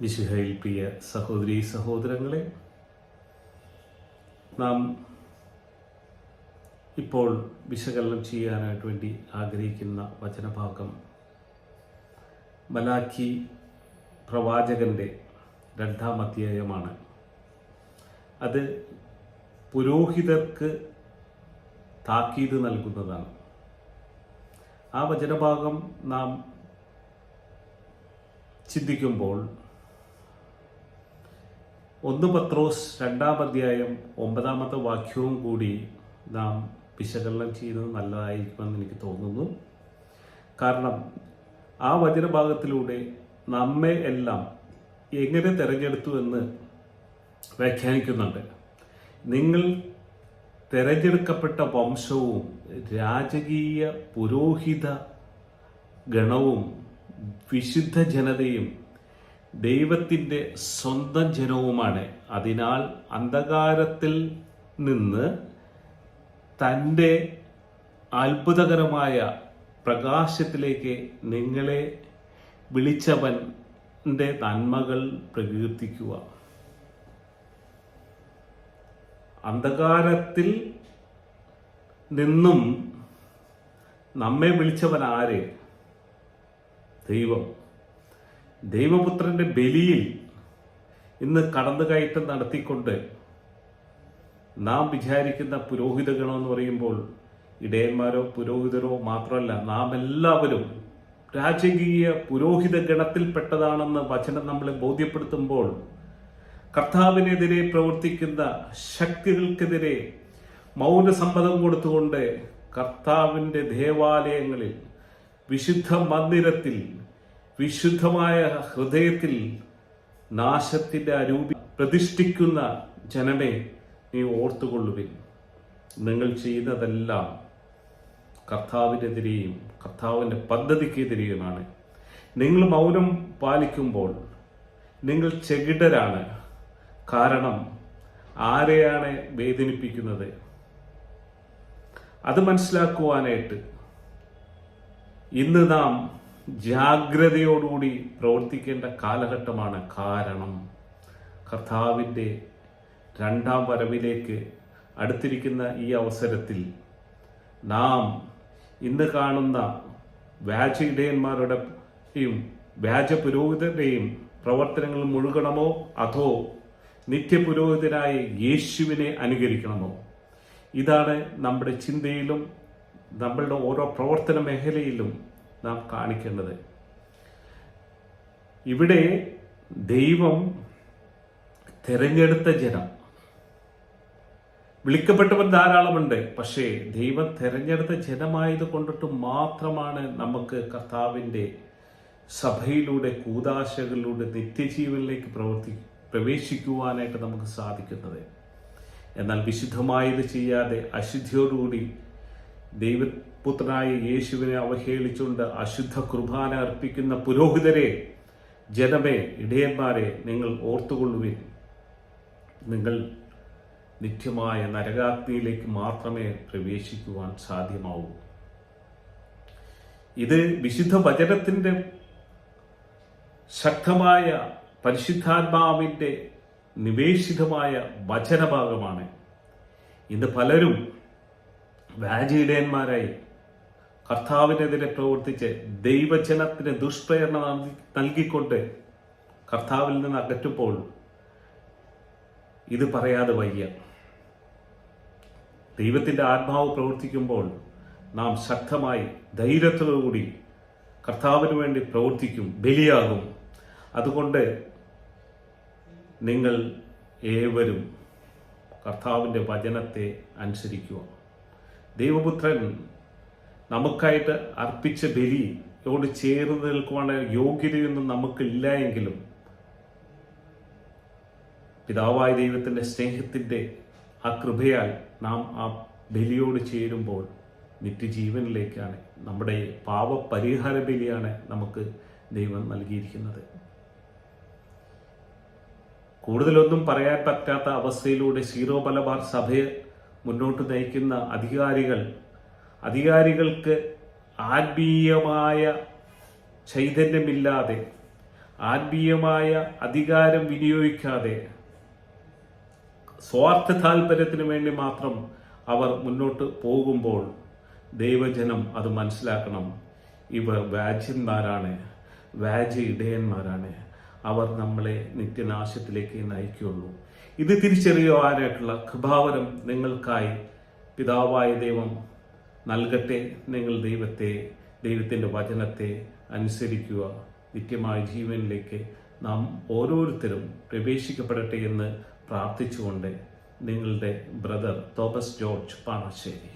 വിശുഹയിൽ പ്രിയ സഹോദരി സഹോദരങ്ങളെ നാം ഇപ്പോൾ വിശകലനം ചെയ്യാനായിട്ട് വേണ്ടി ആഗ്രഹിക്കുന്ന വചനഭാഗം മലാഖി പ്രവാചകന്റെ രണ്ടാം അധ്യായമാണ്. അത് പുരോഹിതർക്ക് താക്കീത് നൽകുന്നതാണ്. ആ വചനഭാഗം നാം ചിന്തിക്കുമ്പോൾ ഒന്ന് പത്രോസ് രണ്ടാം അധ്യായം ഒമ്പതാമത്തെ വാക്യവും കൂടി നാം വിശകലനം ചെയ്യുന്നത് നല്ലതായിരിക്കുമെന്ന് എനിക്ക് തോന്നുന്നു. കാരണം ആ വചനഭാഗത്തിലൂടെ നമ്മെ എല്ലാം എങ്ങനെ തിരഞ്ഞെടുത്തു എന്ന് വ്യാഖ്യാനിക്കുന്നുണ്ട്. നിങ്ങൾ തിരഞ്ഞെടുക്കപ്പെട്ട വംശവും രാജകീയ പുരോഹിത ഗണവും വിശുദ്ധ ജനതയും ദൈവത്തിന്റെ സ്വന്തം ജനവുമാണ്. അതിനാൽ അന്ധകാരത്തിൽ നിന്ന് തന്റെ അത്ഭുതകരമായ പ്രകാശത്തിലേക്ക് നിങ്ങളെ വിളിച്ചവന്റെ നന്മകൾ പ്രകീർത്തിക്കുക. അന്ധകാരത്തിൽ നിന്നും നമ്മെ വിളിച്ചവൻ ആര് ദൈവം. ദൈവപുത്രന്റെ ബലിയിൽ ഇന്ന് കടന്നുകയറ്റം നടത്തിക്കൊണ്ട് നാം വിചാരിക്കുന്ന പുരോഹിതഗണം എന്ന് പറയുമ്പോൾ ഇടയന്മാരോ പുരോഹിതരോ മാത്രമല്ല നാം എല്ലാവരും രാജകീയ പുരോഹിത ഗണത്തിൽപ്പെട്ടതാണെന്ന് വചനം നമ്മളെ ബോധ്യപ്പെടുത്തുമ്പോൾ കർത്താവിനെതിരെ പ്രവർത്തിക്കുന്ന ശക്തികൾക്കെതിരെ മൗനസമ്മതം കൊടുത്തുകൊണ്ട് കർത്താവിന്റെ ദേവാലയങ്ങളിൽ വിശുദ്ധ മന്ദിരത്തിൽ വിശുദ്ധമായ ഹൃദയത്തിൽ നാശത്തിന്റെ അരൂപി പ്രതിഷ്ഠിക്കുന്ന ജനമേ നീ ഓർത്തുകൊള്ളുവിൻ. നിങ്ങൾ ചെയ്യുന്നതെല്ലാം കർത്താവിനെതിരെയും കർത്താവിന്റെ പദ്ധതിക്കെതിരെയുമാണ്. നിങ്ങൾ മൗനം പാലിക്കുമ്പോൾ നിങ്ങൾ ചെകിടരാണ്. കാരണം ആരെയാണ് വേദനിപ്പിക്കുന്നത്? അത് മനസ്സിലാക്കുവാനായിട്ട് ഇന്ന് നാം ജാഗ്രതയോടുകൂടി പ്രവർത്തിക്കേണ്ട കാലഘട്ടമാണ് കാരണം. കർത്താവിന്റെ രണ്ടാം വരവിലേക്ക് അടുത്തിരിക്കുന്ന ഈ അവസരത്തിൽ നാം ഇന്ന് കാണുന്ന വ്യാജ ഇടയന്മാരുടെയും വ്യാജ പുരോഹിതരുടെയും പ്രവർത്തനങ്ങൾ മുഴുകണമോ? അതോ നിത്യപുരോഹിതനായ യേശുവിനെ അനുകരിക്കണമോ? ഇതാണ് നമ്മുടെ ചിന്തയിലും നമ്മളുടെ ഓരോ പ്രവർത്തന മേഖലയിലും നാം കാണിക്കേണ്ടത്. ഇവിടെ ദൈവം തിരഞ്ഞെടുത്ത ജനം. വിളിക്കപ്പെട്ടവർ ധാരാളമുണ്ട് പക്ഷേ ദൈവം തിരഞ്ഞെടുത്ത ജനമായത് കൊണ്ടിട്ട് മാത്രമാണ് നമുക്ക് കർത്താവിന്റെ സഭയിലൂടെ കൂതാശകളിലൂടെ നിത്യജീവനിലേക്ക് പ്രവർത്തി പ്രവേശിക്കുവാനായിട്ട് നമുക്ക് സാധിക്കുന്നത്. എന്നാൽ വിശുദ്ധമായത് ചെയ്യാതെ അശുദ്ധിയോടുകൂടി ദൈവപുത്രനായ യേശുവിനെ അവഹേളിച്ചുകൊണ്ട് അശുദ്ധ കുർബാന അർപ്പിക്കുന്ന പുരോഹിതരെ ജനമേ ഇടയന്മാരെ നിങ്ങൾ ഓർത്തുകൊള്ളുവിൻ. നിങ്ങൾ നിത്യമായ നരകാഗ്നിയിലേക്ക് മാത്രമേ പ്രവേശിക്കുവാൻ സാധ്യമാവൂ. ഇത് വിശുദ്ധ വചനത്തിന്റെ ശക്തമായ പരിശുദ്ധാത്മാവിന്റെ നിവേശിതമായ വചനഭാഗമാണ്. ഇന്ന് പലരും വ്യാജീടയന്മാരായി കർത്താവിനെതിരെ പ്രവർത്തിച്ച് ദൈവജനത്തിന് ദുഷ്പ്രേരണ നൽകിക്കൊണ്ട് കർത്താവിൽ നിന്ന് അകറ്റുമ്പോൾ ഇത് പറയാതെ വയ്യ. ദൈവത്തിന്റെ ആത്മാവ് പ്രവർത്തിക്കുമ്പോൾ നാം ശക്തമായി ധൈര്യത്തോടുകൂടി കർത്താവിന് വേണ്ടി പ്രവർത്തിക്കും ബലിയാകും. അതുകൊണ്ട് നിങ്ങൾ ഏവരും കർത്താവിന്റെ വചനത്തെ അനുസരിക്കുക. ദൈവപുത്രൻ നമുക്കായിട്ട് അർപ്പിച്ച ബലിയോട് ചേർന്ന് നിൽക്കുവാണ് യോഗ്യതയൊന്നും നമുക്കില്ല എങ്കിലും പിതാവായ ദൈവത്തിന്റെ സ്നേഹത്തിന്റെ ആ കൃപയാൽ നാം ആ ബലിയോട് ചേരുമ്പോൾ നിത്യജീവനിലേക്കാണ് നമ്മുടെ പാപപരിഹാര ബലിയാണ് നമുക്ക് ദൈവം നൽകിയിരിക്കുന്നത്. കൂടുതലൊന്നും പറയാൻ പറ്റാത്ത അവസ്ഥയിലൂടെ സീറോ മലബാർ സഭയെ മുന്നോട്ട് നയിക്കുന്ന അധികാരികൾ അധികാരികൾക്ക് ആത്മീയമായ ചൈതന്യമില്ലാതെ ആത്മീയമായ അധികാരം വിനിയോഗിക്കാതെ സ്വാർത്ഥ താല്പര്യത്തിന് വേണ്ടി മാത്രം അവർ മുന്നോട്ട് പോകുമ്പോൾ ദൈവജനം അത് മനസ്സിലാക്കണം. ഇവർ വ്യാജ്യന്മാരാണ് വ്യാജ ഇടയന്മാരാണ് അവർ നമ്മളെ നിത്യനാശത്തിലേക്ക് നയിക്കുകയുള്ളൂ. ഇത് തിരിച്ചറിയുവാനായിട്ടുള്ള കൃപാവരം നിങ്ങൾക്കായി പിതാവായ ദൈവം നൽകട്ടെ. നിങ്ങൾ ദൈവത്തെ ദൈവത്തിന്റെ വചനത്തെ അനുസരിക്കുക. നിത്യമായ ജീവനിലേക്ക് നാം ഓരോരുത്തരും പ്രവേശിക്കപ്പെടട്ടെ എന്ന് പ്രാർത്ഥിച്ചുകൊണ്ട് നിങ്ങളുടെ ബ്രദർ തോമസ് ജോർജ് പാണശ്ശേരി.